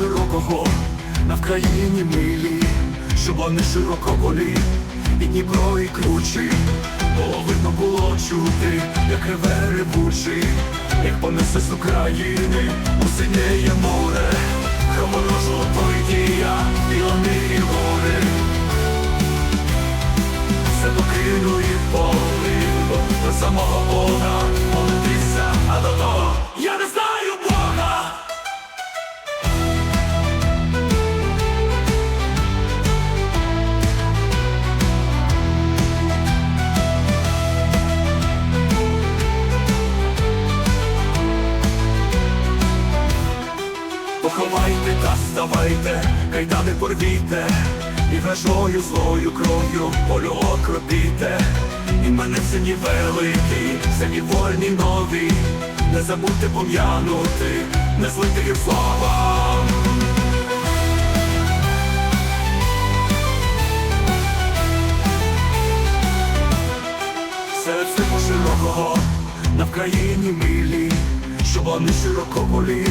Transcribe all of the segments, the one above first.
широкого, на Вкраїні милі, щоб вони широко болі, і Дніпро, і кручі, було видно було чути, як реве ревучий, як понесе з України, у синєє море, Хроморожу поїдія, Поховайте та ставайте, кайдани порвійте, і вражою злою кров'ю полю окропіте, і мене сині великий, в сині вольні нові, не забудьте пом'янути, не злити їм слава. Серед степу широкого на Вкраїні милі, щоб вони широко болі,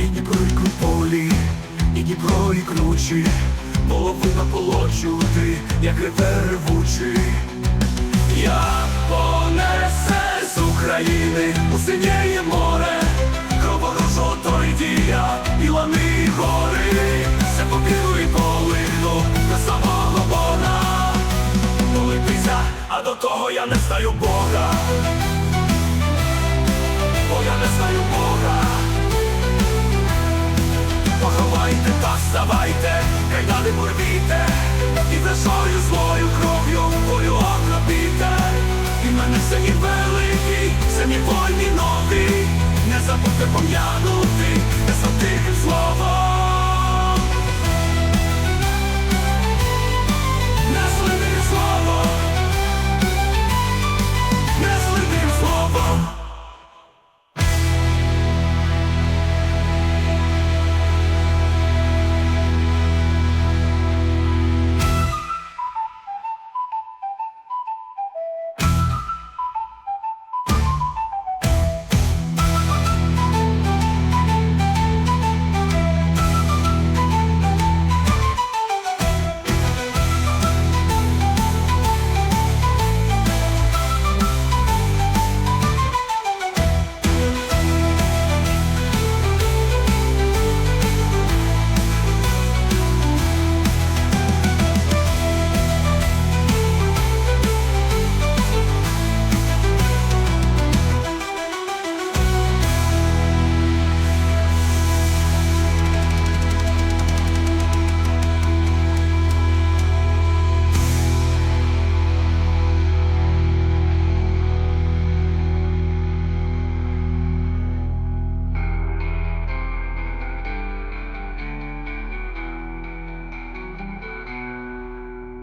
і Дніпро, і Круполі, і Дніпро, і кручі, половина полочути, як реве ревучий. Я понесе з України у синєє море, Коворожо той дія, і лани і гори, все попіну і полину до самого Бога. Молитися, а до того я не знаю Бога. Бо я не знаю Бога. Вставайте, кайдани порвіте, і весною злою кров'ю бою окропіте. І мене сині великий, сині вольні нові, не забудьте пом'яну